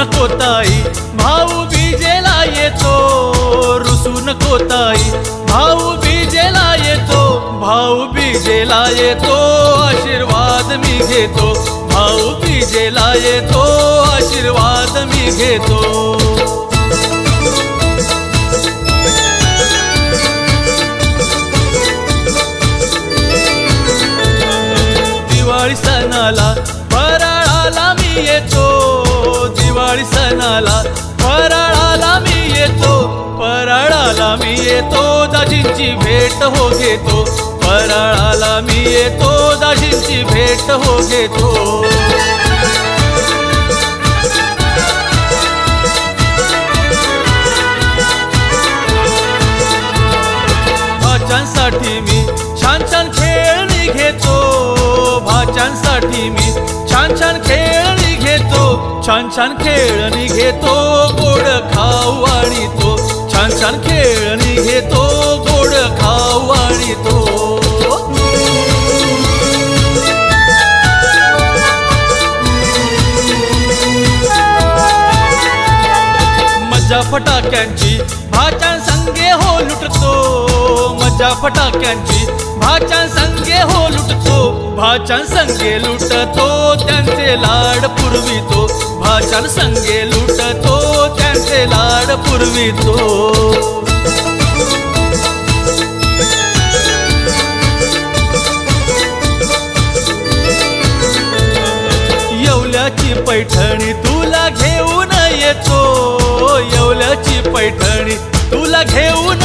नको ताई भाऊ बीजेला येतो. रुसू नको ताई भाऊ बीजेला येतो. भाऊ बीजेला येतो आशीर्वाद मी घेतो. भाऊ बीजेला येतो आशीर्वाद मी घेतो. दिवाळी सणाला फराळाला मी येतो. दर्शनाला परळाला मी येतो परळाला मी येतो दाजींची भेट हो घेतो. परळाला मी येतो दाजींची भेट हो घेतो. भाच्यांसाठी मी छान छान खेळणी घेतो. भाच्यांसाठी मी छान छान खेळ छान छान खेळणी घेतो गोड खाऊ आणि तो. छान छान खेळणी घेतो गोड खाऊ आणि तो. मजा फटाक्यांची भाच्या संगे हो लुटतो. मजा फटाक्यांची भाच्या संगे हो लुटतो. भाच्या संगे लुटतो त्यांचे लाड पुरवितो. भाच्या संगे लुटतो त्यांचे लाड पुरवितो. येवल्याची पैठणी तुला घेऊन येतो येवल्याची पैठणी तुला घेऊन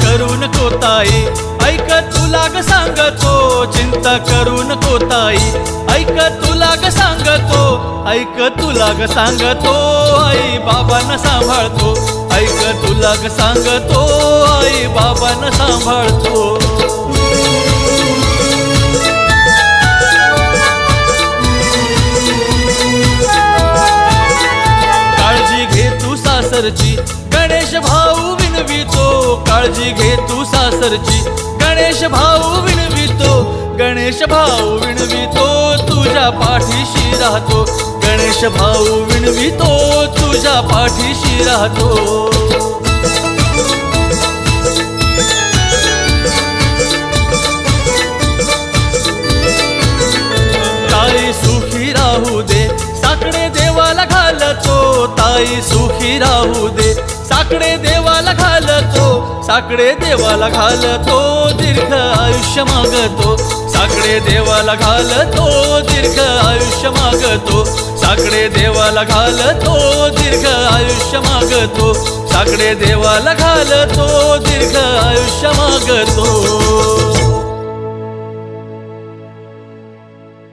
करू नको ताई ऐक तुला ग सांगतो चिंता करू नको ताई ऐक तुला ग सांगतो ऐक तुला ग सांगतो आई बाबांना सांभाळतो. ऐक तुला ग सांगतो आई बाबांना सांभाळतो. काळजी घे तू सासरची काळजी घे तू सासरची. गणेश भाऊ विणवितो गणेश भाऊ विणवितो तुझ्या पाठीशी राहतो. गणेश भाऊ विणवितो तुझ्या पाठीशी राहतो. सुखी राहू दे साकडे देवाला घालतो. ताई सुखी राहू दे साकडे देवाला घालतो दीर्घ आयुष्य मागतो. साकडे देवाला घालतो दीर्घ आयुष्य मागतो. साकडे देवाला घालतो दीर्घ आयुष्य मागतो. साकडे देवाला घालतो दीर्घ आयुष्य मागतो.